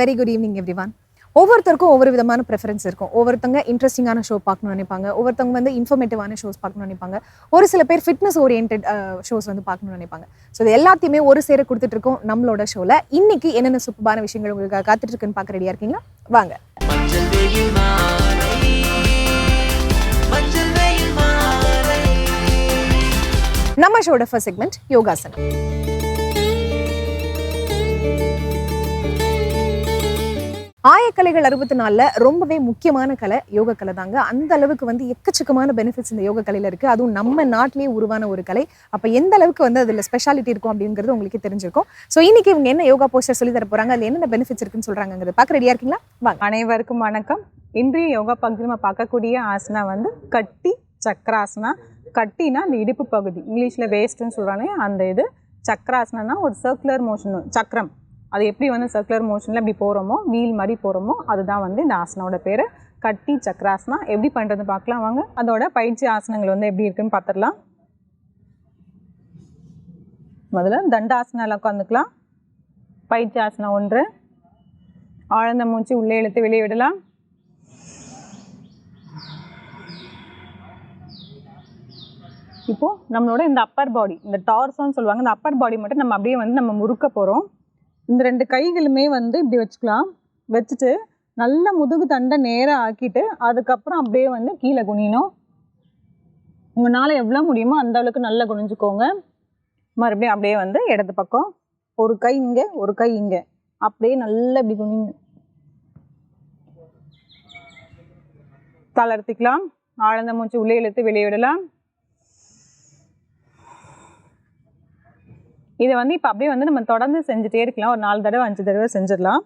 Very good evening everyone ஒவ்வொருத்தருக்கும் ஒவ்வொரு விதமான ப்ரெஃபரன்ஸ் இருக்கும். ஒவ்வொருத்தங்க இன்ட்ரெஸ்டிங்கான ஷோ பார்க்கணும்னு நினைப்பாங்க. ஒவ்வொருத்தவங்க வந்து இன்ஃபர்மேட்டிவான ஷோஸ் பார்க்கணும்னு நினைப்பாங்க. ஒரு சில பேர் ஃபிட்னஸ் ஓரியன்ட் ஷோஸ் வந்து பார்க்கணும்னு நினைப்பாங்க. ஸோ இது எல்லாத்தையுமே ஒரு சேர கொடுத்துட்டு இருக்கோம் நம்மளோட ஷோவில் இன்னைக்கு என்னென்ன சூப்பரான விஷயங்கள் உங்களுக்கு காத்துட்டு இருக்குன்னு பார்க்க ரெடியாக இருக்கீங்களா? வாங்க. நம்ம ஷோட ஃபர்ஸ்ட் செக்மெண்ட் யோகாசனம். ஆயக்கலைகள் அறுபத்தி நாலில் ரொம்பவே முக்கியமான கலை யோக கலை தாங்க. அந்த அளவுக்கு வந்து எக்கச்சக்கமான பெனிஃபிட்ஸ் இந்த யோக கலையில் இருக்குது அதுவும் நம்ம நாட்டிலேயே உருவான ஒரு கலை. அப்போ எந்த அளவுக்கு வந்து அதில் ஸ்பெஷாலிட்டி இருக்கும் அப்படிங்கிறது உங்களுக்கு தெரிஞ்சிருக்கும். ஸோ இன்னைக்கு இவங்க என்ன யோகா போஸ்டர் சொல்லி தர போகிறாங்க அதில் என்னென்ன பெனிஃபிட்ஸ் இருக்குன்னு சொல்கிறாங்கிறது பார்க்க ரெடியாக இருக்கீங்களா? வாங்க. அனைவருக்கும் வணக்கம். இன்றைய யோகா பகுதியில் நம்ம பார்க்கக்கூடிய ஆசனா வந்து கட்டி சக்கராசனா. கட்டினா அந்த இடுப்பு பகுதி. இங்கிலீஷில் வேஸ்ட்டுன்னு சொல்கிறாங்க அந்த இது சக்கராசனா ஒரு சர்க்குலர் மோஷன் சக்கரம். அது எப்படி வந்து சர்க்குலர் மோஷனில் இப்படி போகிறோமோ வீல் மாதிரி போகிறோமோ அதுதான் வந்து இந்த ஆசனோட பேர். கட்டி சக்கராசனா எப்படி பண்ணுறது பார்க்கலாம் வாங்க. அதோட பயிற்சி ஆசனங்கள் வந்து எப்படி இருக்குன்னு பார்த்துடலாம். முதல்ல தண்டாசனால உட்காந்துக்கலாம் பயிற்சி ஆசனம் ஒன்று. ஆழ்ந்த மூச்சு உள்ளே இழுத்து வெளியே விடலாம். இப்போது நம்மளோட இந்த அப்பர் பாடி இந்த டார்சோன்னு சொல்லுவாங்க இந்த அப்பர் பாடி மட்டும் நம்ம அப்படியே வந்து நம்ம முறுக்க போகிறோம் இந்த ரெண்டு கைகளுமே வந்து இப்படி வச்சுக்கலாம். வச்சுட்டு நல்ல முதுகு தண்டை நேராக ஆக்கிட்டு அதுக்கப்புறம் அப்படியே வந்து கீழே குனியணும். உங்களால் எவ்வளோ முடியுமோ அந்த அளவுக்கு நல்லா குனிஞ்சுக்கோங்க. மறுபடியும் அப்படியே வந்து இடது பக்கம். ஒரு கை இங்கே ஒரு கை இங்கே. அப்படியே நல்லா இப்படி குனிங்க. தளர்த்திக்கலாம் ஆழ்ந்த மூச்சு உள்ளே இழுத்து வெளியே விடலாம். இதை வந்து இப்போ அப்படியே வந்து நம்ம தொடர்ந்து செஞ்சுட்டே இருக்கலாம். ஒரு நாலு தடவை அஞ்சு தடவை செஞ்சிடலாம்.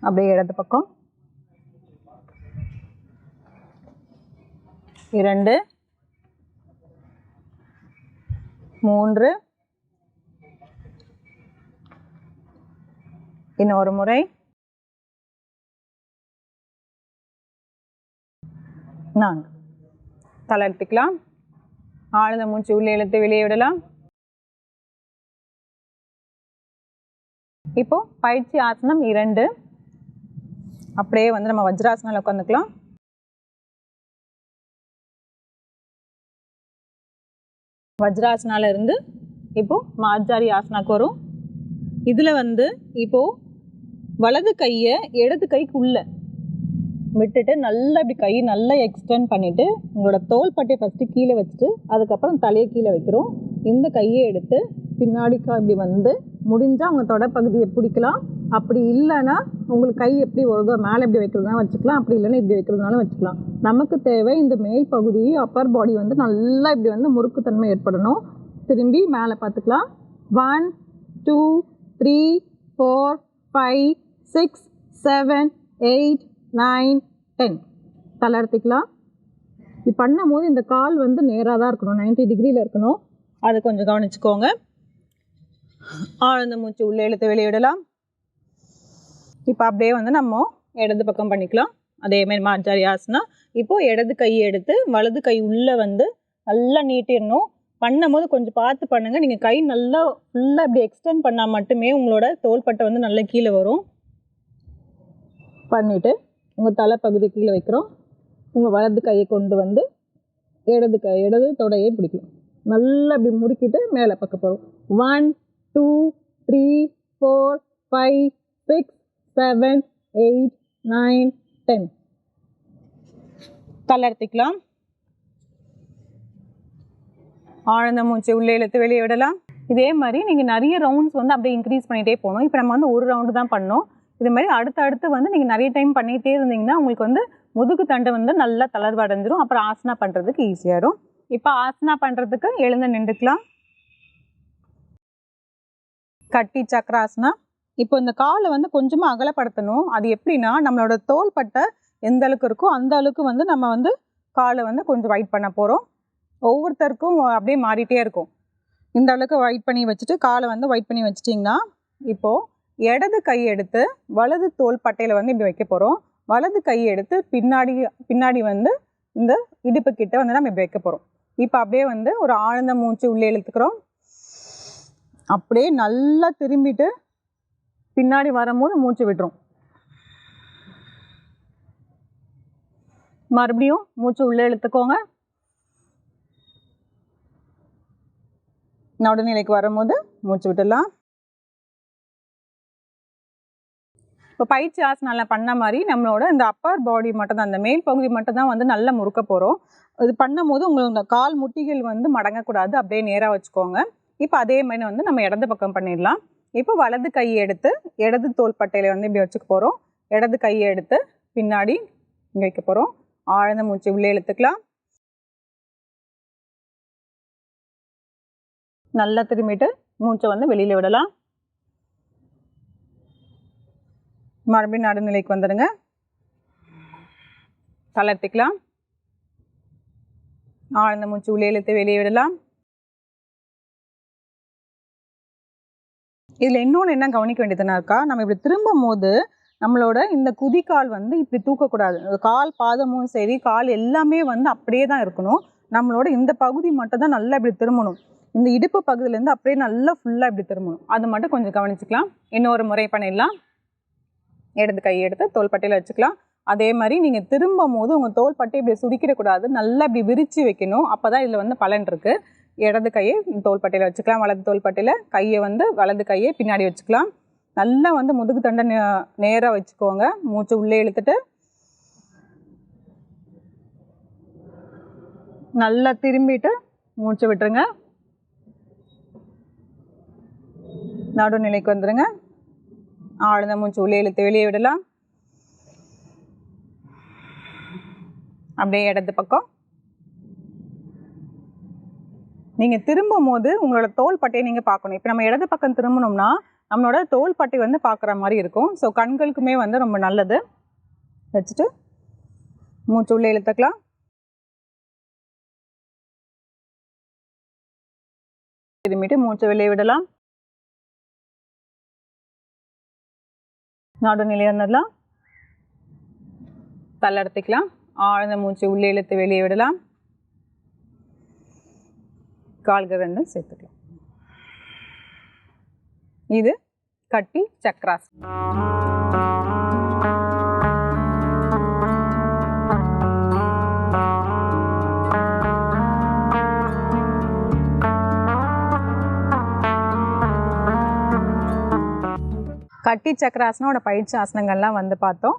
அப்படியே இடது பக்கம். இரண்டு. மூன்று. இன்னொரு முறை. நான்கு. எடுத்துக்கலாம் ஆழ்ந்த மூச்சு உள்ளே இழுத்து வெளியே விடலாம். இப்போ பயிற்சி ஆசனம் இரண்டு. அப்படியே வந்து நம்ம வஜ்ராசனால உட்காந்துக்கலாம். வஜ்ராசனால இருந்து இப்போ மாஜாரி ஆசனாக்கு வரும். இதில் வந்து இப்போ வலது கையை இடது கைக்கு உள்ள விட்டுட்டு நல்லா இப்படி கை நல்லா எக்ஸ்டெண்ட் பண்ணிவிட்டு உங்களோட தோல் பட்டையை ஃபஸ்ட்டு கீழே வச்சுட்டு அதுக்கப்புறம் தலையை கீழே வைக்கிறோம். இந்த கையை எடுத்து பின்னாடிக்கா இப்படி வந்து முடிஞ்சால் உங்கள் தொடப்பகுதியை பிடிக்கலாம். அப்படி இல்லைன்னா உங்களுக்கு கை எப்படி வருதோ மேலே இப்படி வைக்கிறதுனா வச்சுக்கலாம். அப்படி இல்லைன்னா இப்படி வைக்கிறதுனாலும் வச்சுக்கலாம். நமக்கு தேவை இந்த மேல் பகுதி அப்பர் பாடி வந்து நல்லா இப்படி வந்து முறுக்குத்தன்மை ஏற்படணும். திரும்பி மேலே பார்த்துக்கலாம். One two three four five six seven eight nine ten தளர்த்திக்கலாம் இது பண்ணும்போது இந்த கால் வந்து நேராக தான் இருக்கணும். 90 டிகிரியில் இருக்கணும். அதை கொஞ்சம் கவனிச்சுக்கோங்க. ஆழ்ந்த மூச்சு உள்ளே இழுத்து வெளியிடலாம் இப்போ அப்படியே வந்து நம்ம இடது பக்கம் பண்ணிக்கலாம். அதேமாரி மாஜாரி ஆசனா இப்போது இடது கையை எடுத்து வலது கை உள்ளே வந்து நல்லா நீட்டிடணும். பண்ணும்போது கொஞ்சம் பார்த்து பண்ணுங்கள் நீங்கள் கை நல்லா ஃபுல்லாக இப்படி எக்ஸ்டெண்ட் பண்ணால் மட்டுமே உங்களோட தோள்பட்டை வந்து நல்லா கீழே வரும். பண்ணிவிட்டு உங்கள் தலைப்பகுதி கீழே வைக்கிறோம். உங்கள் வலது கையை கொண்டு வந்து இடது கை இடது தொடையை பிடிக்கும் நல்லா இப்படி முறுக்கிட்டு மேலே பக்கம் போகிறோம் one two three four five six seven eight nine ten தளர்த்திக்கலாம் ஆழ்ந்த மூச்சு உள்ளே இழுத்து வெளியே விடலாம். இதே மாதிரி நீங்கள் நிறைய ரவுண்ட்ஸ் வந்து அப்படியே இன்க்ரீஸ் பண்ணிகிட்டே போகணும். இப்போ நம்ம வந்து ஒரு ரவுண்டு தான் பண்ணோம். இது மாதிரி அடுத்தடுத்து வந்து நீங்கள் நிறைய டைம் பண்ணிகிட்டே இருந்தீங்கன்னா உங்களுக்கு வந்து முதுகு தண்டு வந்து நல்லா தளர்வடைஞ்சிரும். அப்புறம் ஆசனா பண்ணுறதுக்கு ஈஸியாகிடும் இப்போ ஆசனா பண்ணுறதுக்கு எழுந்து நின்றுக்கலாம். கட்டி சக்கராசனா இப்போ இந்த காலை வந்து கொஞ்சமாக அகலப்படுத்தணும். அது எப்படின்னா நம்மளோட தோள்பட்டை எந்த அளவுக்கு இருக்கோ அந்த அளவுக்கு வந்து நம்ம வந்து காலை வந்து கொஞ்சம் வைட் பண்ண போகிறோம் ஒவ்வொருத்தருக்கும் அப்படியே மாறிட்டே இருக்கும். இந்த அளவுக்கு ஒயிட் பண்ணி வச்சுட்டு காலை வந்து ஒயிட் பண்ணி வச்சிட்டிங்கன்னா இப்போது இடது கை எடுத்து வலது தோல் பட்டையில் வந்து இப்படி வைக்க போகிறோம் வலது கை எடுத்து பின்னாடி பின்னாடி வந்து இந்த இடுப்பு கிட்ட வந்து நம்ம இப்படி வைக்க போகிறோம் இப்போ அப்படியே வந்து ஒரு ஆழ்ந்த மூச்சு உள்ளே இழுத்துக்கிறோம். அப்படியே நல்லா திரும்பிட்டு பின்னாடி வரும்போது மூச்சு விட்டுரும். மறுபடியும் மூச்சு உள்ளே இழுத்துக்கோங்க. நடுநிலைக்கு வரும்போது மூச்சு விட்டுடலாம். இப்போ பயிற்சி ஆசனால பண்ண மாதிரி நம்மளோட இந்த அப்பர் பாடி மட்டும் தான் அந்த மேல் பகுதி மட்டும் தான் வந்து நல்லா முறுக்க போகிறோம் இது பண்ணும்போது உங்களுக்கு இந்த கால் முட்டிகள் வந்து மடங்கக்கூடாது அப்படியே நேராக வச்சுக்கோங்க. இப்போ அதே மாதிரி வந்து நம்ம இடது பக்கம் பண்ணிடலாம். இப்போ வலது கையை எடுத்து இடது தோள்பட்டையில வந்து இப்படி வச்சுக்க போகிறோம் இடது கையை எடுத்து பின்னாடி இங்கே வைக்க போகிறோம் ஆழ்ந்த மூச்சு உள்ளே இழுத்துக்கலாம். நல்லா திரும்பிட்டு மூச்சை வந்து வெளியில் விடலாம். மறுபடியும் நடுநிலைக்கு வந்துடுங்க. தளர்த்திக்கலாம் ஆழ்ந்த மூச்சு உள்ளே இழுத்து வெளியே விடலாம். இதில் இன்னொன்று என்ன கவனிக்க வேண்டியதுனாக்கா நம்ம இப்படி திரும்பும் போது நம்மளோட இந்த குதிக்கால் வந்து இப்படி தூக்கக்கூடாது. கால் பாதமும் சரி கால் எல்லாமே வந்து அப்படியே தான் இருக்கணும். நம்மளோட இந்த பகுதி மட்டும் தான் நல்லா இப்படி திரும்பணும். இந்த இடுப்பு பகுதியிலேருந்து அப்படியே நல்லா ஃபுல்லாக இப்படி திரும்பணும். அது மட்டும் கொஞ்சம் கவனிச்சுக்கலாம். இன்னொரு முறை பண்ணிடலாம். இடது கை எடுத்து தோள்பட்டையில் வச்சுக்கலாம். அதே மாதிரி நீங்கள் திரும்பும் போது உங்கள் தோள்பட்டை இப்படி சுருக்கிடக்கூடாது நல்லா இப்படி விரித்து வைக்கணும். அப்போ தான் இதில் வந்து பலன் இருக்குது இடது கையை தோள்பட்டையில் வச்சுக்கலாம். வலது தோள்பட்டையில் கையை வந்து வலது கையை பின்னாடி வச்சுக்கலாம். நல்லா வந்து முதுகு தண்டை நே- வச்சுக்கோங்க. மூச்சு உள்ளே இழுத்துட்டு. நல்லா திரும்பிட்டு மூச்சு விட்டுருங்க. நடுநிலைக்கு வந்துடுங்க ஆழ்ந்த மூச்சு உள்ளே இழுத்து வெளியே விடலாம். அப்படியே இடது பக்கம். நீங்க திரும்பும் போது உங்களோட தோல் பட்டையை நீங்க பார்க்கணும். இப்போ நம்ம இடது பக்கம் திரும்பணும்னா நம்மளோட தோல் பட்டை வந்து பார்க்குற மாதிரி இருக்கும். ஸோ கண்களுக்குமே வந்து ரொம்ப நல்லது. வச்சுட்டு மூச்சு உள்ளே இழுத்துக்கலாம். திரும்பிட்டு மூச்சை வெளியே விடலாம். நடுநிலை வந்துடலாம் தள்ளெடுத்துக்கலாம். ஆழ்ந்த மூச்சு உள்ளே இழுத்து வெளியே விடலாம். கால்கள் ரெண்டும் சேர்த்துக்கலாம். இது கட்டி சக்ராஸ் கட்டி சக்கராசனோட பயிற்சி ஆசனங்கள்லாம் வந்து பார்த்தோம்.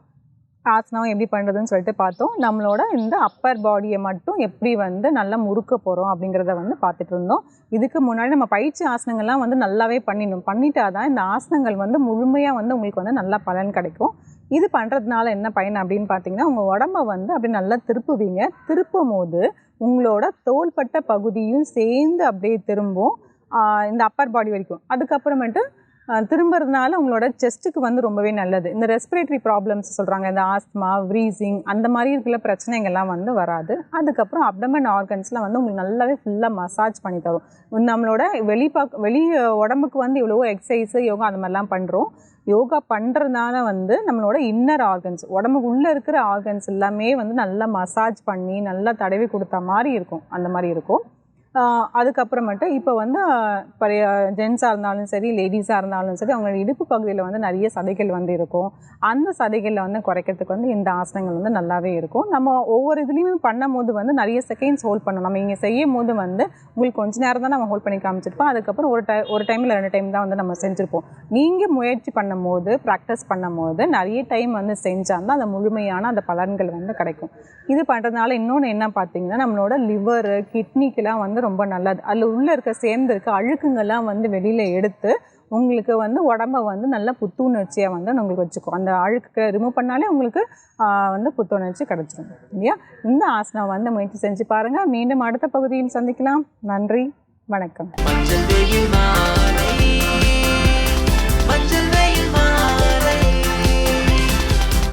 ஆசனம் எப்படி பண்ணுறதுன்னு சொல்லிட்டு பார்த்தோம். நம்மளோட இந்த அப்பர் பாடியை மட்டும் எப்படி வந்து நல்லா முறுக்க போகிறோம் அப்படிங்கிறத வந்து பார்த்துட்டு இருந்தோம். இதுக்கு முன்னாடி நம்ம பயிற்சி ஆசனங்கள்லாம் வந்து நல்லாவே பண்ணிடணும். பண்ணிட்டா தான் இந்த ஆசனங்கள் வந்து முழுமையாக வந்து உங்களுக்கு வந்து நல்லா பலன் கிடைக்கும். இது பண்ணுறதுனால என்ன பயன் அப்படின்னு பார்த்தீங்கன்னா உங்கள் உடம்ப வந்து அப்படி நல்லா திருப்புவீங்க. திருப்பும் போது உங்களோட தோள்பட்ட பகுதியும் சேர்ந்து அப்படியே திரும்பும். இந்த அப்பர் பாடி வரைக்கும். அதுக்கப்புறமேட்டு திரும்புறதுனால உங்களோட செஸ்ட்டுக்கு வந்து ரொம்பவே நல்லது. இந்த ரெஸ்பிரேட்டரி ப்ராப்ளம்ஸ் சொல்கிறாங்க இந்த ஆஸ்மா வ்ரீசிங் அந்த மாதிரி இருக்கிற பிரச்சனைகள்லாம் வந்து வராது. அதுக்கப்புறம் அப்டமன் ஆர்கன்ஸ்லாம் வந்து உங்களுக்கு நல்லாவே ஃபுல்லாக மசாஜ் பண்ணி தரும். நம்மளோட வெளி பக் வெளி உடம்புக்கு வந்து இவ்வளவோ எக்ஸசைஸு யோகா அந்த மாதிரிலாம் பண்ணுறோம் யோகா பண்ணுறதுனால வந்து நம்மளோட இன்னர் ஆர்கன்ஸ் உடம்புக்கு உள்ளே இருக்கிற ஆர்கன்ஸ் எல்லாமே வந்து நல்லா மசாஜ் பண்ணி நல்லா தடவி கொடுத்த மாதிரி இருக்கும். அந்த மாதிரி இருக்கும். அதுக்கப்புறமேட்டு இப்போ வந்து பழைய ஜென்ஸாக இருந்தாலும் சரி லேடிஸாக இருந்தாலும் சரி அவங்களோட இடுப்பு பகுதியில் வந்து நிறைய சதைகள் வந்து இருக்கும். அந்த சதைகளில் வந்து குறைக்கிறதுக்கு வந்து இந்த ஆசனங்கள் வந்து நல்லாவே இருக்கும். நம்ம ஒவ்வொரு இதுலேயுமே பண்ணும் போது வந்து நிறைய செகண்ட்ஸ் ஹோல்ட் பண்ணணும். நம்ம இங்கே செய்யும் போது வந்து உங்களுக்கு கொஞ்ச நேரம் தான் நம்ம ஹோல்ட் பண்ணி காமிச்சிருப்போம். அதுக்கப்புறம் ஒரு டை ஒரு டைமில் ரெண்டு டைம் தான் வந்து நம்ம செஞ்சுருப்போம். நீங்கள் முயற்சி பண்ணும் போது ப்ராக்டிஸ் பண்ணும் போது நிறைய டைம் வந்து செஞ்சால் தான் அந்த முழுமையான அந்த பலன்கள் வந்து கிடைக்கும். இது பண்ணுறதுனால இன்னொன்று என்ன பார்த்தீங்கன்னா நம்மளோட லிவர் கிட்னிக்கெலாம் வந்து ரொம்ப நல்லது. அதில் உள்ளே இருக்க சேர்ந்து இருக்க அழுக்குங்கள்லாம் வந்து வெளியில் எடுத்து உங்களுக்கு வந்து உடம்ப வந்து நல்ல புத்துணர்ச்சியாக வந்து உங்களுக்கு வச்சுக்கும். அந்த அழுக்கு ரிமூவ் பண்ணாலே உங்களுக்கு வந்து புத்துணர்ச்சி கிடச்சிடும் இல்லையா? இந்த ஆசனம் வந்து முயற்சி செஞ்சு பாருங்கள் மீண்டும் அடுத்த பகுதியில் சந்திக்கலாம். நன்றி. வணக்கம்.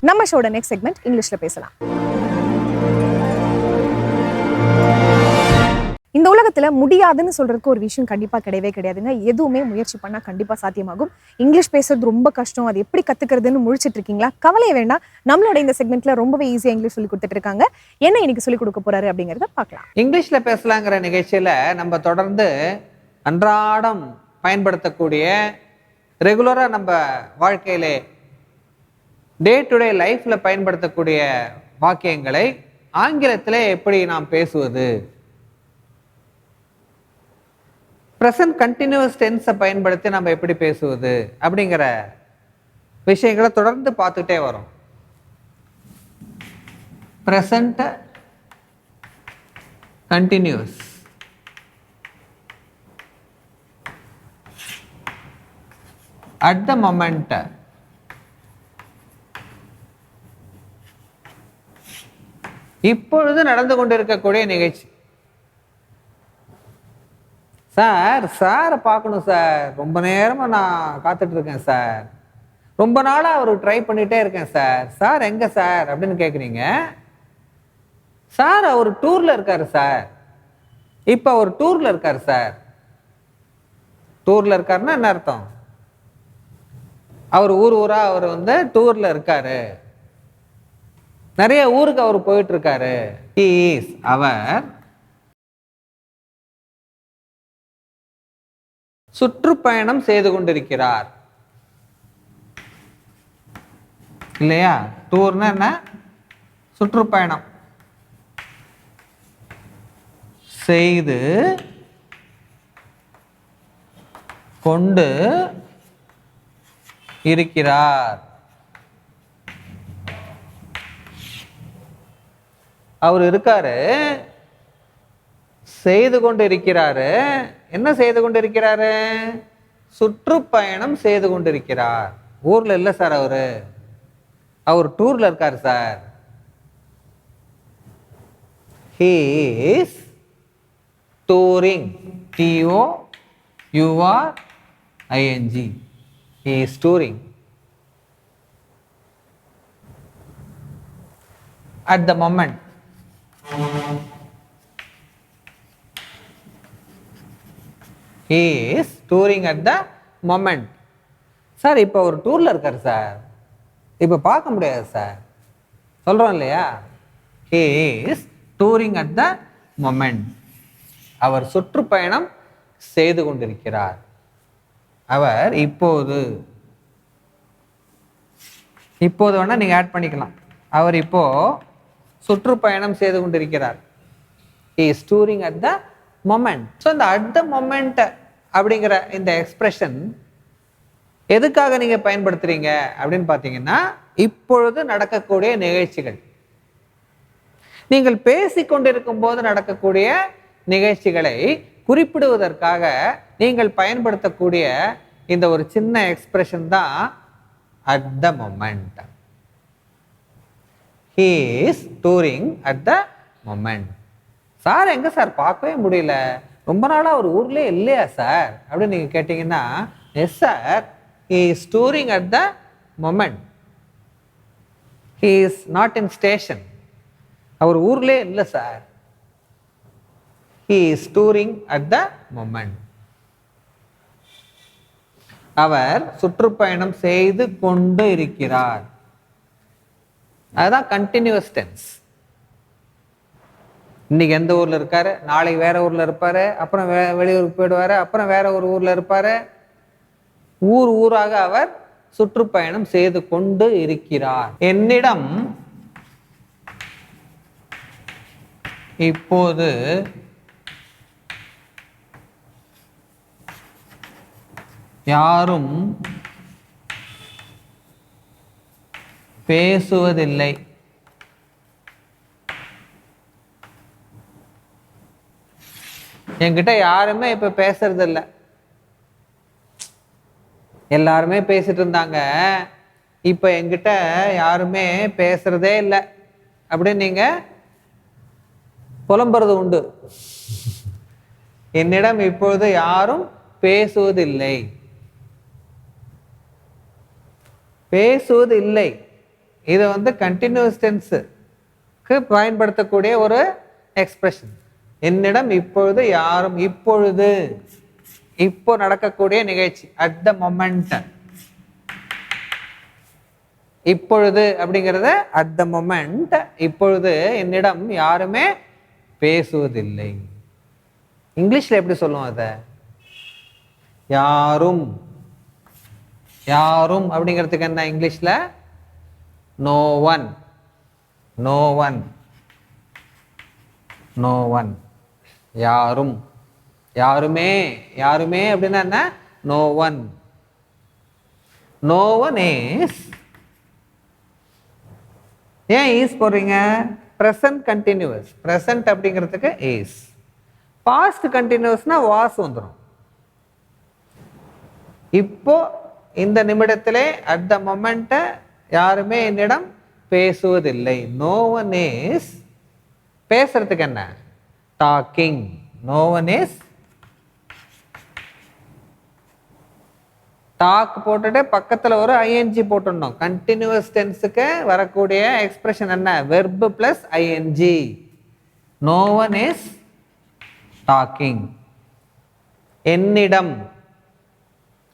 நம்ம ஷோட நெக்ஸ்ட் செக்மெண்ட் இங்கிலீஷ்ல பேசலாம். இந்த உலகத்துல முடியாதுன்னு சொல்றதுக்கு ஒரு விஷயம் கண்டிப்பா கிடையவே கிடையாதுங்க. எதுவுமே முயற்சி பண்ணா கண்டிப்பா சாத்தியமாகும். இங்கிலீஷ் பேசுறது ரொம்ப கஷ்டம். அது எப்படி கத்துக்கிறதுன்னு முழிச்சிட்டு இருக்கீங்களா? கவலையே வேண்டாம். நம்மளோட இந்த செக்மெண்ட்ல ரொம்பவே ஈஸியா இங்கிலீஷ் சொல்லி கொடுத்துட்டு இருக்காங்க. என்ன இன்னைக்கு சொல்லி கொடுக்க போறாரு அப்படிங்கறத பார்க்கலாம். இங்கிலீஷ்ல பேசலாங்கிற நிகழ்ச்சியில நம்ம தொடர்ந்து அன்றாடம் பயன்படுத்தக்கூடிய ரெகுலராக நம்ம வாழ்க்கையிலே டே டு டே லைஃப்பில் பயன்படுத்தக்கூடிய வாக்கியங்களை ஆங்கிலத்திலே எப்படி நாம் பேசுவது? ப்ரெசன்ட் கண்டினியூஸ் டென்ஸை பயன்படுத்தி நம்ம எப்படி பேசுவது? அப்படிங்கிற விஷயங்களை தொடர்ந்து பார்த்துட்டே வரோம். ப்ரெசண்ட் கண்டினியூஸ் அட் த மொமெண்ட்டை இப்பொழுது நடந்து கொண்டிருக்கக்கூடிய நிகழ்ச்சி. சார் சாரை பார்க்கணும் சார். ரொம்ப நேரமாக நான் காத்துட்டு இருக்கேன் சார். ரொம்ப நாளாக அவர் ட்ரை பண்ணிகிட்டே இருக்கேன் சார். சார் எங்கே சார்? அப்படின்னு கேட்குறீங்க சார் அவர் டூரில் இருக்கார் சார். இப்போ அவர் டூரில் இருக்கார் சார். டூரில் இருக்காருன்னா என்ன அர்த்தம்? அவர் ஊர் ஊராக அவர் வந்து டூரில் இருக்காரு. நிறைய ஊருக்கு அவர் போயிட்டு இருக்காரு. அவர் சுற்றுப்பயணம் செய்து கொண்டிருக்கிறார். இல்லையா? டூர்னா என்ன? சுற்றுப்பயணம். செய்து கொண்டு இருக்கிறார். அவர் இருக்காரு. செய்து கொண்டு இருக்கிறாரு என்ன செய்து கொண்டு இருக்கிறாரு சுற்றுப்பயணம் செய்து கொண்டிருக்கிறார். ஊர்ல இல்லை சார் அவரு. அவர் டூர்ல இருக்காரு sir. He touring T O U R I N G u touring at the moment touring touring at the moment sir இப்போ ஒரு டூரில் இருக்கார் சார் இப்போ பார்க்க முடியாது சார் சொல்கிறோம் இல்லையா? He touring at the moment அவர் சுற்றுப்பயணம் செய்து கொண்டிருக்கிறார். அவர் இப்போது இப்போது வேணால் நீங்கள் ஆட் பண்ணிக்கலாம். அவர் இப்போது சுற்றுப்பயணம் செய்து கொண்டிருக்கிறார். Is touring at the moment so இந்த அட் த மொமெண்ட் அப்படிங்கிற இந்த எக்ஸ்பிரஷன் எதுக்காக நீங்கள் பயன்படுத்துகிறீங்க அப்படின்னு பார்த்தீங்கன்னா இப்பொழுது நடக்கக்கூடிய நிகழ்ச்சிகள். நீங்கள் பேசிக்கொண்டிருக்கும் போது நடக்கக்கூடிய நிகழ்ச்சிகளை குறிப்பிடுவதற்காக நீங்கள் பயன்படுத்தக்கூடிய இந்த ஒரு சின்ன எக்ஸ்பிரஷன் தான் at the moment he is touring at the moment sir எங்க சார்? பார்க்கவே முடியல. ரொம்ப நாளா ஒரு ஊர்லேயே இல்லையா சார்? அப்படின்னு நீங்க கேட்டீங்கன்னா yes sir he is touring at the moment he is not in station அவர் ஊர்லேயே இல்லை sir. He is touring at the moment அவர் சுற்றுப்பயணம் செய்து கொண்டு இருக்கிறார். அதுதான் கண்டினியூஸ் டென்ஸ் இன்னைக்கு எந்த ஊர்ல இருக்காரு? நாளைக்கு வேற ஊர்ல இருப்பாரு. அப்புறம் வே வெளியூருக்கு போயிடுவாரு. அப்புறம் வேற ஒரு ஊர்ல இருப்பாரு. ஊர் ஊராக அவர் சுற்றுப்பயணம் செய்து கொண்டு இருக்கிறார். என்னிடம் இப்போது யாரும் பேசுவதில்லை. என்கிட்ட யாருமே இப்போ பேசுறது எல்லாருமே பேசிட்டு இருந்தாங்க. இப்போ என்கிட்ட யாருமே பேசுறதே இல்லை. அப்படின்னு நீங்க புலம்புறது உண்டு. என்னிடம் இப்பொழுது யாரும் பேசுவதில்லை. பேசுவது இல்லை இது வந்து கண்டினியூஸ் டென்ஸுக்கு பயன்படுத்தக்கூடிய ஒரு எக்ஸ்பிரஷன் என்னிடம் இப்பொழுது யாரும் இப்பொழுது. இப்போ நடக்கக்கூடிய நிகழ்ச்சி அட் த மொமெண்ட் இப்பொழுது அப்படிங்கிறத அட் த மொமெண்ட் இப்பொழுது என்னிடம் யாருமே பேசுவதில்லை. இங்கிலீஷில் எப்படி சொல்லுவோம் அதை? யாரும். யாரும் அப்படிங்கிறதுக்கு என்ன இங்கிலீஷில்? No one no one no one யாரும். யாருமே யாருமே அப்படின்னா என்ன? No one no one is ஏன் ஈஸ் போடுறீங்க? ப்ரெசன்ட் கண்டினியூஸ் ப்ரெசன்ட் அப்படிங்கிறதுக்கு ஈஸ் பாஸ்ட் கண்டினியூஸ்னா வாஸ் வந்துடும் இப்போ இந்த நிமிடத்திலே அட் த மொமெண்ட்டை யாருமே என்னிடம் பேசுவதில்லை. நோ ஒன் இஸ் பேசுறதுக்கு என்ன? Talking no one is talk போட்டுட்டு பக்கத்தில் ஒரு ஐஎன்ஜி போட்டுடணும். கண்டினியூஸ் டென்ஸுக்கு வரக்கூடிய எக்ஸ்பிரஷன் என்ன? Verb plus I N G no one is talking என்னிடம்.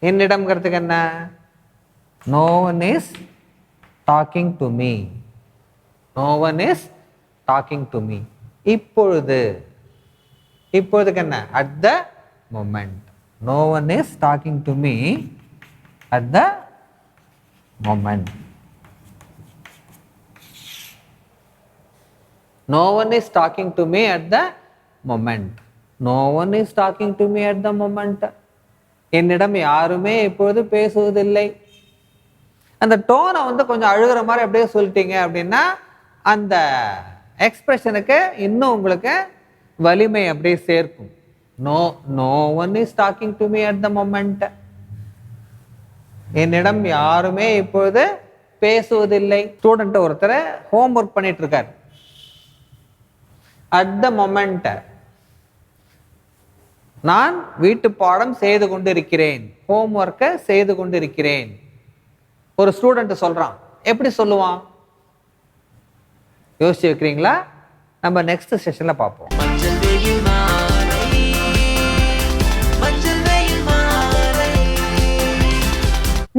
என்னிடம்ங்கிறதுக்கு என்ன? No one is talking to me no one is talking to me இப்பொழுது இப்போதுக்கு என்ன? At the moment no one is talking to me at the moment no one is talking to me at the moment no one is talking to me at the moment என்னிடம் யாருமே இப்பொழுது பேசுவதில்லை. அந்த டோனை வந்து கொஞ்சம் அழுகிற மாதிரி அப்படியே சொல்லிட்டீங்க அப்படின்னா அந்த எக்ஸ்பிரஷனுக்கு இன்னும் உங்களுக்கு வலிமை அப்படியே சேர்க்கும். No no one is talking to me at the moment என்னிடம் யாருமே இப்பொழுது பேசுவதில்லை. ஸ்டூடெண்ட் ஒருத்தர் ஹோம் ஒர்க் பண்ணிட்டு இருக்கார் அட் த மொமெண்ட் நான் வீட்டு பாடம் செய்து கொண்டிருக்கிறேன். ஹோம் ஒர்க்கை செய்து கொண்டிருக்கிறேன். ஒரு ஸ்டூடெண்ட் சொல்றான். எப்படி சொல்லுவான்? யோசிச்சு வைக்கிறீங்களா நம்ம நெக்ஸ்ட் செஷன்ல பார்ப்போம்.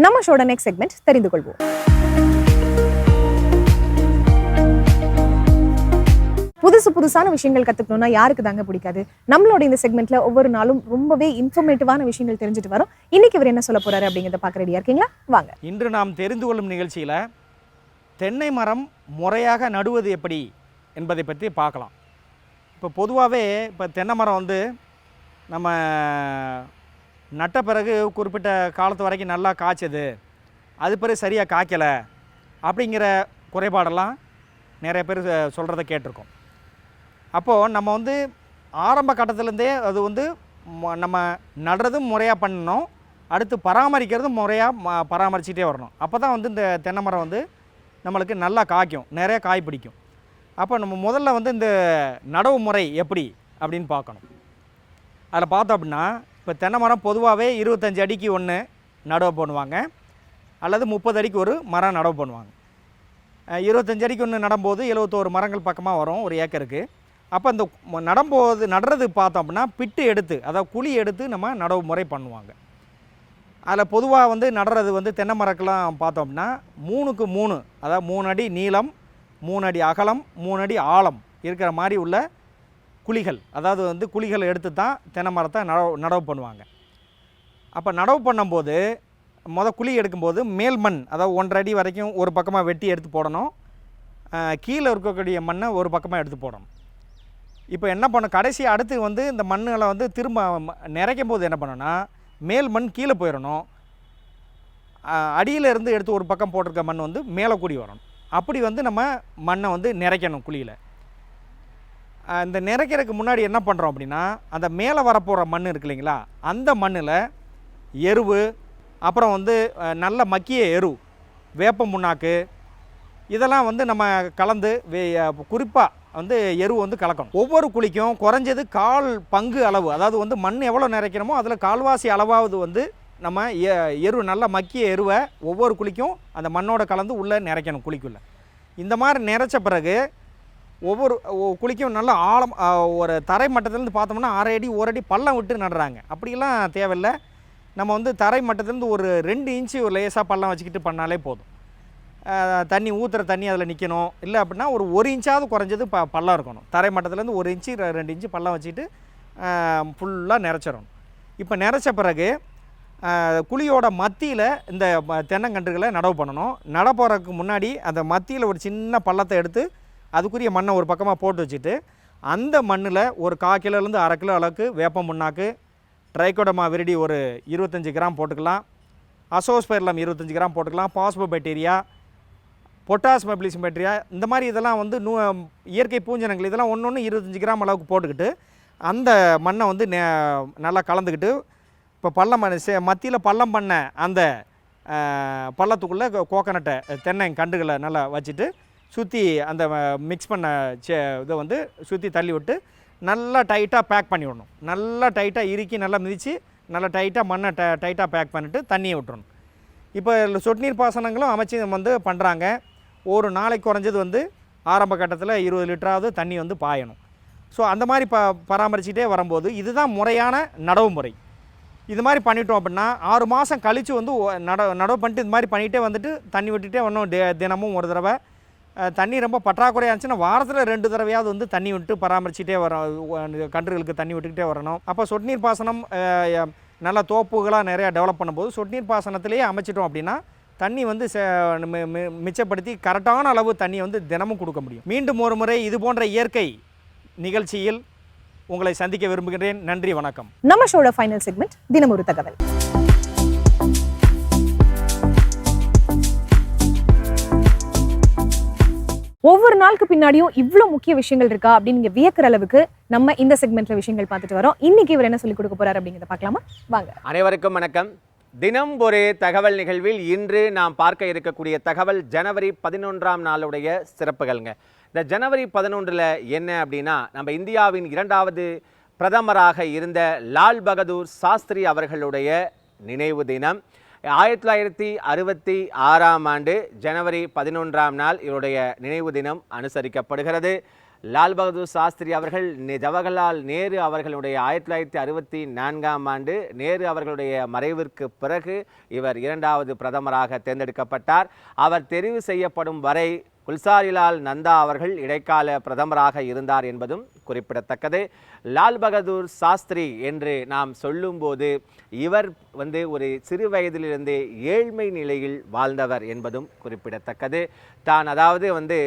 நம்ம ஷோட நெக்ஸ்ட் செக்மெண்ட் தெரிந்து கொள்வோம் புதுசு புதுசான விஷயங்கள் கத்துக்கணும்னா யாருக்கு தாங்க பிடிக்காது? நம்மளோட இந்த செக்மெண்ட்ல ஒவ்வொரு நாளும் ரொம்பவே இன்ஃபர்மேட்டிவான விஷயங்கள் தெரிஞ்சுட்டு வரோம். இன்னைக்கு இவர் என்ன சொல்ல போறாரு அப்படிங்கிறத பார்க்க ரெடியா இருக்கீங்களா? வாங்க. இன்று நாம் தெரிந்து கொள்ளும் நிகழ்ச்சியில் தென்னை மரம் முறையாக நடுவது எப்படி என்பதை பற்றி பார்க்கலாம். இப்போ பொதுவாகவே இப்போ தென்னை மரம் வந்து நம்ம நட்ட பிறகு குறிப்பிட்ட காலத்து வரைக்கும் நல்லா காய்ச்சது. அது பிறகு சரியாக காய்க்கலை. அப்படிங்கிற குறைபாடெல்லாம் நிறைய பேர் சொல்கிறத கேட்டிருக்கோம். அப்போது நம்ம வந்து ஆரம்ப கட்டத்துலேருந்தே அது வந்து ம- நம்ம நடுறதும் முறையாக பண்ணணும். அடுத்து பராமரிக்கிறதும் முறையாக ம பராமரிச்சுட்டே வரணும். அப்போ தான் வந்து இந்த தென்னை மரம் வந்து நம்மளுக்கு நல்லா காய்க்கும். நிறைய காய் பிடிக்கும். அப்போ நம்ம முதல்ல வந்து இந்த நடவு முறை எப்படி அப்படின்னு பார்க்கணும். அதில் பார்த்தோம் அப்படின்னா இப்போ தென்னை மரம் பொதுவாகவே இருபத்தஞ்சி அடிக்கு ஒன்று நடவு பண்ணுவாங்க. அல்லது முப்பது அடிக்கு ஒரு மரம் நடவு பண்ணுவாங்க. இருபத்தஞ்சி அடிக்கு ஒன்று நடும்போது எழுபத்தோரு மரங்கள் பக்கமாக வரும் ஒரு ஏக்கருக்கு அப்போ இந்த நடும்போது நடுறது பார்த்தோம் அப்படின்னா பிட்டு எடுத்து அதாவது குழி எடுத்து நம்ம நடவு முறை பண்ணுவாங்க. அதில் பொதுவாக வந்து நடுறது வந்து தென்னை மரக்கெல்லாம் பார்த்தோம் அப்படின்னா மூணுக்கு மூணு அதாவது மூணு அடி நீளம் மூணு அடி அகலம் மூணு அடி ஆழம் இருக்கிற மாதிரி உள்ள குழிகள் அதாவது வந்து குழிகளை எடுத்து தான் தென்னை மரத்தை நடவு நடவு பண்ணுவாங்க. அப்போ நடவு பண்ணும்போது மொதல் குழி எடுக்கும்போது மேல் மண் அதாவது ஒன்றரை அடி வரைக்கும் ஒரு பக்கமாக வெட்டி எடுத்து போடணும். கீழே இருக்கக்கூடிய மண்ணை ஒரு பக்கமாக எடுத்து போடணும். இப்போ என்ன பண்ணும் கடைசி அடுத்து வந்து இந்த மண்ணுகளை வந்து திரும்ப நிறைக்கும் போது என்ன பண்ணணும்னா மேல் மண் கீழே போயிடணும். அடியிலேருந்து இருந்து எடுத்து ஒரு பக்கம் போட்டிருக்க மண் வந்து மேலே கூடி வரணும். அப்படி வந்து நம்ம மண்ணை வந்து நிறைக்கணும் குழியில். இந்த நிறைக்கிறதுக்கு முன்னாடி என்ன பண்ணுறோம் அப்படின்னா அந்த மேலே வரப்போகிற மண் இருக்கு இல்லைங்களா? அந்த மண்ணில் எருவு அப்புறம் வந்து நல்ல மக்கிய எரு வேப்ப முன்னாக்கு இதெல்லாம் வந்து நம்ம கலந்து குறிப்பாக வந்து எரு வந்து கலக்கணும். ஒவ்வொரு குழிக்கும் குறைஞ்சது கால் பங்கு அளவு அதாவது வந்து மண் எவ்வளோ நிறைக்கிறோமோ அதில் கால்வாசி அளவாவது வந்து நம்ம எ- எரு நல்ல மக்கிய எருவை ஒவ்வொரு குழிக்கும் அந்த மண்ணோட கலந்து உள்ளே நிறைக்கணும் குழிக்குள்ளே. இந்த மாதிரி நிறைச்ச பிறகு ஒவ்வொரு குளிக்கும் நல்லா நல்ல ஆழம் ஒரு தரை மட்டத்துலேருந்து பார்த்தோம்னா அரை அடி ஒரு அடி பள்ளம் விட்டு நடுறாங்க. அப்படிலாம் தேவையில்லை. நம்ம வந்து தரை மட்டத்துலேருந்து ஒரு ரெண்டு இன்ச்சு ஒரு லேசாக பள்ளம் வச்சுக்கிட்டு பண்ணாலே போதும். தண்ணி ஊற்றுற தண்ணி அதில் நிற்கணும் இல்லை அப்படின்னா ஒரு ஒரு இன்ச்சாவது குறைஞ்சது ப பள்ளம் இருக்கணும். தரை மட்டத்துலேருந்து ஒரு இன்ச்சு ரெண்டு இன்ச்சு பள்ளம் வச்சுக்கிட்டு ஃபுல்லாக நிறச்சிடணும் இப்போ நிறச்ச பிறகு குழியோட மத்தியில் இந்த தென்னங்கன்றுகளை நடவு பண்ணணும். நட போகிறதுக்கு முன்னாடி அந்த மத்தியில் ஒரு சின்ன பள்ளத்தை எடுத்து அதுக்குரிய மண்ணை ஒரு பக்கமாக போட்டு வச்சுட்டு அந்த மண்ணில் ஒரு கா கிலோலேருந்து அரை கிலோ அளவுக்கு வேப்ப முன்னாக்கு ட்ரைகோடமா விரிடி ஒரு இருபத்தஞ்சி கிராம் போட்டுக்கலாம். அசோஸ்பெர்லம் இருபத்தஞ்சி கிராம் போட்டுக்கலாம். பாஸ்போ பாக்டீரியா பொட்டாஸ் மெப்ளிசம் பாக்டீரியா இந்த மாதிரி இதெல்லாம் வந்து நூ இயற்கை பூஞ்சனங்கள் இதெல்லாம் ஒன்று ஒன்று இருபத்தஞ்சி கிராம் அளவுக்கு போட்டுக்கிட்டு அந்த மண்ணை வந்து நே- நல்லா கலந்துக்கிட்டு இப்போ பள்ளம் பண்ண சே மத்தியில் பள்ளம் பண்ண அந்த பள்ளத்துக்குள்ளே கோகனட்டை தென்னை கண்டுகளை நல்லா வச்சுட்டு சுற்றி அந்த மிக்ஸ் பண்ண சே இதை வந்து சுற்றி தள்ளி விட்டு நல்லா டைட்டாக பேக் பண்ணி விடணும் நல்லா டைட்டாக இறுக்கி நல்லா மிதித்து நல்லா டைட்டாக மண்ணை ட டைட்டாக பேக் பண்ணிவிட்டு தண்ணியை விட்டுறணும். இப்போ சொட்டு நீர் பாசனங்களும் அமைச்சு வந்து பண்ணுறாங்க ஒரு நாளைக்கு குறைஞ்சது வந்து ஆரம்ப கட்டத்தில் இருபது லிட்டராவது தண்ணி வந்து பாயணும். ஸோ அந்த மாதிரி ப பராமரிச்சுட்டே வரும்போது இதுதான் முறையான நடவு முறை. இது மாதிரி பண்ணிட்டோம் அப்படின்னா ஆறு மாதம் கழித்து வந்து நட நடவு பண்ணிட்டு இது மாதிரி பண்ணிகிட்டே வந்துட்டு தண்ணி விட்டுட்டே ஒன்றும் தினமும் ஒரு தடவை. தண்ணி ரொம்ப பற்றாக்குறையாக இருந்துச்சுன்னா வாரத்தில் ரெண்டு தடவையாவது வந்து தண்ணி விட்டு பராமரிச்சுட்டே வரோம் கன்றுகளுக்கு தண்ணி விட்டுக்கிட்டே வரணும். அப்போ சொட்டு நீர் பாசனம் நல்ல தோப்புகளாக நிறையா டெவலப் பண்ணும்போது சொட்டு நீர் பாசனத்திலேயே அமைச்சிட்டோம் அப்படின்னா தண்ணி வந்து மி- மிச்சப்படுத்தி கரெக்டான அளவு தண்ணியை வந்து தினமும் கொடுக்க முடியும். மீண்டும் ஒரு முறை இது போன்ற இயற்கை நிகழ்ச்சியில் உங்களை சந்திக்க விரும்புகிறேன் நன்றி வணக்கம். நம்ம ஷோட ஃபைனல் செக்மெண்ட் தினம் ஒரு தகவல். ஒவ்வொரு நாளுக்கு பின்னாடியும் இவ்வளோ முக்கிய விஷயங்கள் இருக்கா அப்படின்னு நீங்க வியக்கிற அளவுக்கு நம்ம இந்த செக்மெண்ட்ல விஷயங்கள் பார்த்துட்டு வரோம். இன்னைக்கு இவர் என்ன சொல்லி கொடுக்க போறாரு அப்படிங்கிறத பார்க்கலாமா? வாங்க. அனைவருக்கும் வணக்கம். தினம் ஒரு தகவல் நிகழ்வில் இன்று நாம் பார்க்க இருக்கக்கூடிய தகவல் ஜனவரி பதினொன்றாம் நாளுடைய சிறப்புகள்ங்க. இந்த ஜனவரி பதினொன்றில் என்ன அப்படின்னா நம்ம இந்தியாவின் இரண்டாவது பிரதமராக இருந்த லால் பகதூர் சாஸ்திரி அவர்களுடைய நினைவு தினம். ஆயிரத்தி தொள்ளாயிரத்தி அறுபத்தி ஆறாம் ஆண்டு ஜனவரி பதினொன்றாம் நாள் இவருடைய நினைவு தினம் அனுசரிக்கப்படுகிறது. லால் பகதூர் சாஸ்திரி அவர்கள் ஜவஹர்லால் நேரு அவர்களுடைய ஆயிரத்தி தொள்ளாயிரத்தி அறுபத்தி நான்காம் ஆண்டு நேரு அவர்களுடைய மறைவிற்கு பிறகு இவர் இரண்டாவது பிரதமராக தேர்ந்தெடுக்கப்பட்டார். அவர் தெரிவு செய்யப்படும் வரை குல்சாரிலால் நந்தா அவர்கள் இடைக்கால பிரதமராக இருந்தார் என்பதும் குறிப்பிடத்தக்கது. லால் பகதூர் சாஸ்திரி என்று நாம் சொல்லும்போது இவர் வந்து ஒரு சிறு வயதிலிருந்து ஏழ்மை நிலையில் வாழ்ந்தவர் என்பதும் குறிப்பிடத்தக்கது. தான் அதாவது வந்து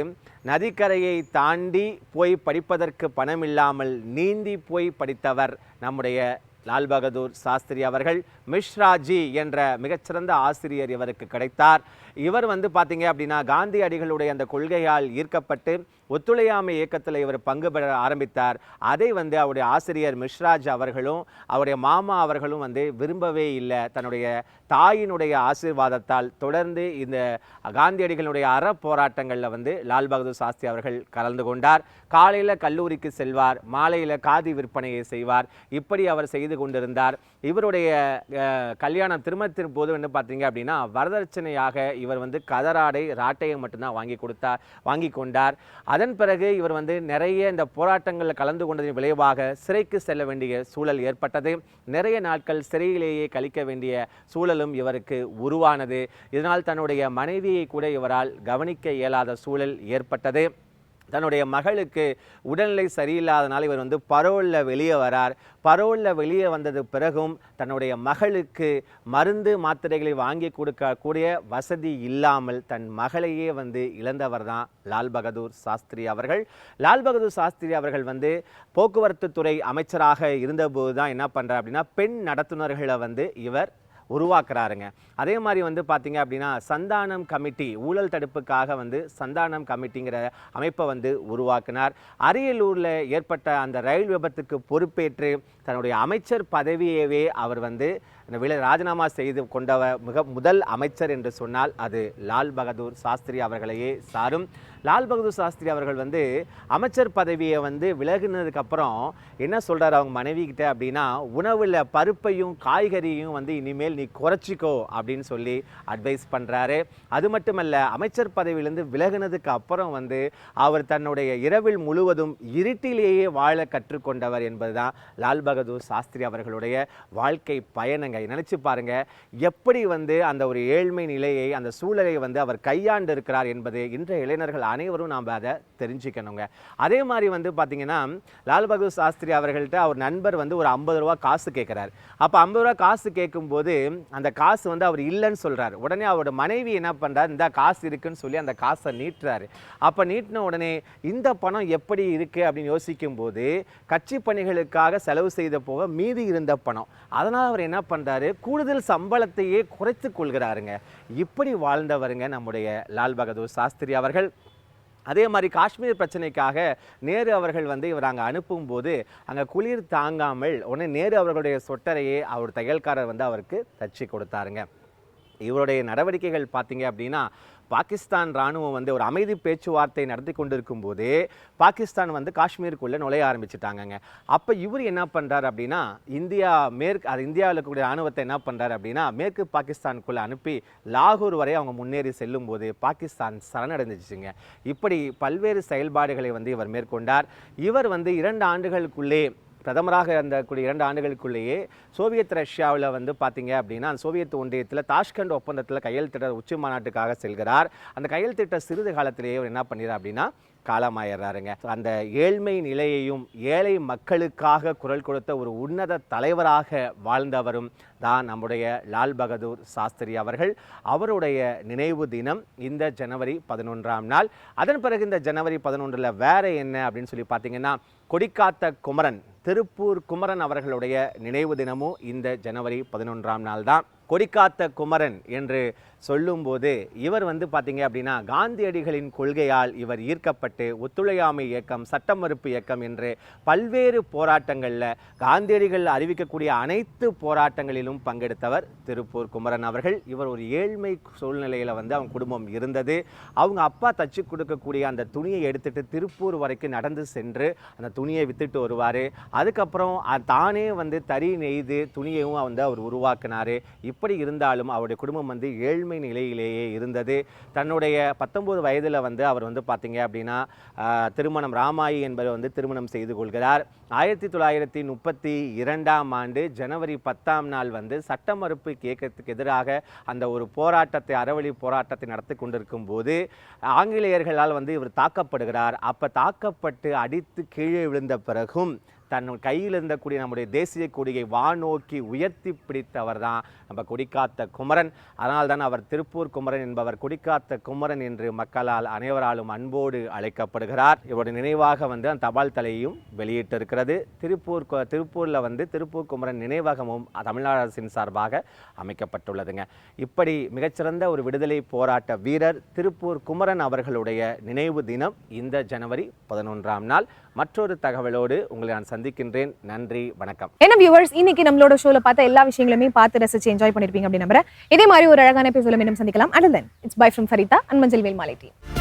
நதிக்கரையை தாண்டி போய் படிப்பதற்கு பணம் இல்லாமல் நீந்தி போய் படித்தவர் நம்முடைய லால் பகதூர் சாஸ்திரி அவர்கள். மிஸ்ராஜி என்ற மிகச்சிறந்த ஆசிரியர் இவருக்கு கிடைத்தார். இவர் வந்து பார்த்தீங்க அப்படின்னா காந்தியடிகளுடைய அந்த கொள்கையால் ஈர்க்கப்பட்டு ஒத்துழையாமை இயக்கத்தில் இவர் பங்கு பெற ஆரம்பித்தார். அதை வந்து அவருடைய ஆசிரியர் மிஸ்ராஜ் அவர்களும் அவருடைய மாமா அவர்களும் வந்து விரும்பவே இல்லை. தன்னுடைய தாயினுடைய ஆசீர்வாதத்தால் தொடர்ந்து இந்த காந்தியடிகளுடைய அற போராட்டங்களில் வந்து லால் பகதூர் சாஸ்திரி அவர்கள் கலந்து கொண்டார். காலையில் கல்லூரிக்கு செல்வார் மாலையில் காதி விற்பனையை செய்வார். இப்படி அவர் செய்து கொண்டிருந்தார். இவருடைய கல்யாணம் திருமணத்தின் போது வந்து பார்த்தீங்க அப்படின்னா வரதட்சணையாக இவர் வந்து கதராடை ராட்டையை மட்டும்தான் வாங்கி கொடுத்தார் வாங்கி கொண்டார். அதன் பிறகு இவர் வந்து நிறைய இந்த போராட்டங்களில் கலந்து கொண்டதின் விளைவாக சிறைக்கு செல்ல வேண்டிய சூழல் ஏற்பட்டது. நிறைய நாட்கள் சிறையிலேயே கழிக்க வேண்டிய சூழலும் இவருக்கு உருவானது. இதனால் தன்னுடைய மனைவியை கூட இவரால் கவனிக்க இயலாத சூழல் ஏற்பட்டது. தன்னுடைய மகளுக்கு உடல்நிலை சரியில்லாதனால் இவர் வந்து பரோலில் வெளியே வரார். பரோலில் வெளியே வந்தது பிறகும் தன்னுடைய மகளுக்கு மருந்து மாத்திரைகளை வாங்கி கொடுக்கக்கூடிய வசதி இல்லாமல் தன் மகளையே வந்து இழந்தவர் தான் லால் பகதூர் சாஸ்திரி அவர்கள். லால் பகதூர் சாஸ்திரி அவர்கள் வந்து போக்குவரத்து துறை அமைச்சராக இருந்தபோது தான் என்ன பண்ணுறார் அப்படின்னா பெண் நடத்துனர்களை வந்து இவர் உருவாக்குறாருங்க. அதே மாதிரி வந்து பார்த்தீங்க அப்படின்னா சந்தானம் கமிட்டி ஊழல் தடுப்புக்காக வந்து சந்தானம் கமிட்டிங்கிற அமைப்பை வந்து உருவாக்கினார். அரியலூரில் ஏற்பட்ட அந்த ரயில் விபத்துக்கு பொறுப்பேற்று தன்னுடைய அமைச்சர் பதவியவே அவர் வந்து அந்த விலை ராஜினாமா செய்து கொண்டவர் மிக முதல் அமைச்சர் என்று சொன்னால் அது லால் பகதூர் சாஸ்திரி அவர்களையே சாரும். லால் பகதூர் சாஸ்திரி அவர்கள் வந்து அமைச்சர் பதவியை வந்து விலகினதுக்கப்புறம் என்ன சொல்கிறார் அவங்க மனைவி கிட்ட அப்படின்னா உணவில் பருப்பையும் காய்கறியும் வந்து இனிமேல் நீ குறைச்சிக்கோ அப்படின்னு சொல்லி அட்வைஸ் பண்ணுறாரு அது மட்டுமல்ல அமைச்சர் பதவியிலிருந்து விலகினதுக்கு அப்புறம் வந்து அவர் தன்னுடைய இரவில் முழுவதும் இருட்டிலேயே வாழ கற்றுக்கொண்டவர் என்பதுதான் லால் பகதூர் சாஸ்திரி அவர்களுடைய வாழ்க்கை பயணங்க. நினச்சி பாருங்க எப்படி வந்து அந்த ஒரு ஏழ்மை நிலையை அந்த சூழலை வந்து அவர் கையாண்டு இருக்கிறார் என்பது இன்றைய இளைஞர்கள் அனைவரும் நாம் அதை தெரிஞ்சுக்கணுங்க. அதே மாதிரி வந்து பார்த்தீங்கன்னா லால் பகதூர் சாஸ்திரி அவர்கள்ட்ட அவர் நண்பர் வந்து ஒரு ஐம்பது ரூபா காசு கேட்குறாரு அப்போ ஐம்பது ரூபா காசு கேட்கும்போது அந்த காசு வந்து அவர் இல்லைன்னு சொல்கிறார் உடனே அவரோட மனைவி என்ன பண்ணுறாரு இந்த காசு இருக்குன்னு சொல்லி அந்த காசை நீட்டுறாரு. அப்போ நீட்டின உடனே இந்த பணம் எப்படி இருக்குது அப்படின்னு யோசிக்கும்போது கட்சி பணிகளுக்காக செலவு செய்த போக மீதி இருந்த பணம். அதனால் அவர் என்ன பண்ணுறாரு கூடுதல் சம்பளத்தையே குறைத்து கொள்கிறாருங்க. இப்படி வாழ்ந்தவருங்க நம்முடைய லால் பகதூர் சாஸ்திரி அவர்கள். அதே மாதிரி காஷ்மீர் பிரச்சனைக்காக நேரு அவர்கள் வந்து இவர் அங்கே அனுப்பும்போது அங்கே குளிர் தாங்காமல் உடனே நேரு அவர்களுடைய சொட்டரையே அவர் தையல்காரர் வந்து அவருக்கு தச்சு கொடுத்தாருங்க. இவருடைய நடவடிக்கைகள் பார்த்தீங்க அப்படின்னா பாகிஸ்தான் ராணுவம் வந்து ஒரு அமைதி பேச்சுவார்த்தை நடத்தி கொண்டிருக்கும் போதே பாகிஸ்தான் வந்து காஷ்மீருக்குள்ளே நுழைய ஆரம்பிச்சிட்டாங்கங்க. அப்போ இவர் என்ன பண்ணுறாரு அப்படின்னா இந்தியா மேற்கு அது இந்தியாவில் இருக்கக்கூடிய ராணுவத்தை என்ன பண்ணுறாரு அப்படின்னா மேற்கு பாகிஸ்தானுக்குள்ளே அனுப்பி லாகூர் வரை அவங்க முன்னேறி செல்லும் போது பாகிஸ்தான் சரணடைஞ்சிச்சுங்க. இப்படி பல்வேறு செயல்பாடுகளை வந்து இவர் மேற்கொண்டார். இவர் வந்து இரண்டு ஆண்டுகளுக்குள்ளே பிரதமராக இருந்தக்கூடிய இரண்டு ஆண்டுகளுக்குள்ளேயே சோவியத் ரஷ்யாவில் வந்து பார்த்தீங்க அப்படின்னா அந்த சோவியத் ஒன்றியத்தில் தாஷ்கண்ட் ஒப்பந்தத்தில் கையெழுத்திட்ட உச்சி மாநாட்டுக்காக செல்கிறார். அந்த கையெழுத்திட்ட சிறிது காலத்திலேயே அவர் என்ன பண்ணிடுறார் அப்படின்னா காலமாயிடுறாருங்க. அந்த ஏழ்மை நிலையையும் ஏழை மக்களுக்காக குரல் கொடுத்த ஒரு உன்னத தலைவராக வாழ்ந்தவரும் தான் நம்முடைய லால் பகதூர் சாஸ்திரி அவர்கள். அவருடைய நினைவு தினம் இந்த ஜனவரி பதினொன்றாம் நாள். அதன் பிறகு இந்த ஜனவரி பதினொன்றில் வேற என்ன அப்படின்னு சொல்லி பார்த்தீங்கன்னா கொடிக்காத்த குமரன் திருப்பூர் குமரன் அவர்களுடைய நினைவு தினமும் இந்த ஜனவரி பதினொன்றாம் நாள் தான் கொடிக்காத்த குமரன் என்று சொல்லும்போது இவர் வந்து பார்த்தீங்க அப்படின்னா காந்தியடிகளின் கொள்கையால் இவர் ஈர்க்கப்பட்டு ஒத்துழையாமை இயக்கம் சட்ட மறுப்பு இயக்கம் என்று பல்வேறு போராட்டங்களில் காந்தியடிகள் அறிவிக்கக்கூடிய அனைத்து போராட்டங்களிலும் பங்கெடுத்தவர் திருப்பூர் குமரன் அவர்கள். இவர் ஒரு ஏழ்மை சூழ்நிலையில் வந்து அவங்க குடும்பம் இருந்தது. அவங்க அப்பா தச்சு கொடுக்கக்கூடிய அந்த துணியை எடுத்துட்டு திருப்பூர் வரைக்கும் நடந்து சென்று அந்த துணியை வித்துட்டு வருவார். அதுக்கப்புறம் தானே வந்து தறி நெய்து துணியையும் வந்து அவர் உருவாக்கினார். இப்படி இருந்தாலும் அவருடைய குடும்பம் வந்து ஏழ்மை நிலையிலேயே இருந்தது. தன்னுடைய பத்தொம்போது வயதில் வந்து அவர் வந்து பார்த்தீங்க அப்படின்னா திருமணம் ராமாயி என்பவர் வந்து திருமணம் செய்து கொள்கிறார். ஆயிரத்தி தொள்ளாயிரத்தி முப்பத்தி இரண்டாம் ஆண்டு ஜனவரி பத்தாம் நாள் வந்து சட்ட மறுப்பு இயக்கத்துக்கு எதிராக அந்த ஒரு போராட்டத்தை அறவழி போராட்டத்தை நடத்தி கொண்டிருக்கும் போது ஆங்கிலேயர்களால் வந்து இவர் தாக்கப்படுகிறார். அப்போ தாக்கப்பட்டு அடித்து கீழே விழுந்த பிறகும் தன் கையில் இருந்தக்கூடிய நம்முடைய தேசிய கொடியை வானோக்கி உயர்த்தி பிடித்தவர் தான் நம்ம குடிக்காத்த குமரன். அதனால் தான் அவர் திருப்பூர் குமரன் என்பவர் குடிக்காத்த குமரன் என்று மக்களால் அனைவராலும் அன்போடு அழைக்கப்படுகிறார். இவருடைய நினைவாக வந்து அந்த தபால் தலையையும் வெளியிட்டிருக்கிறது. திருப்பூர் திருப்பூரில் வந்து திருப்பூர் குமரன் நினைவகமும் தமிழ்நாடு அரசின் சார்பாக அமைக்கப்பட்டுள்ளதுங்க. இப்படி மிகச்சிறந்த ஒரு விடுதலை போராட்ட வீரர் திருப்பூர் குமரன் அவர்களுடைய நினைவு தினம் இந்த ஜனவரி பதினொன்றாம் நாள். மற்றொரு தகவலோடு உங்களை நான் சந்திக்கின்றேன். நன்றி வணக்கம். என்ன வியூவர்ஸ் இன்னைக்கு நம்மளோட ஷோல பார்த்த எல்லா விஷயங்களுமே பார்த்து ரசிச்சேன் என்ஜாய் பண்ணிருப்பீங்க அப்படின்னு நம்புறேன். இதே மாதிரி ஒரு அழகான எபிசோட மீண்டும் சந்திக்கலாம். And then it's bye from Farida and மஞ்சள் வேல் மாலை டீம்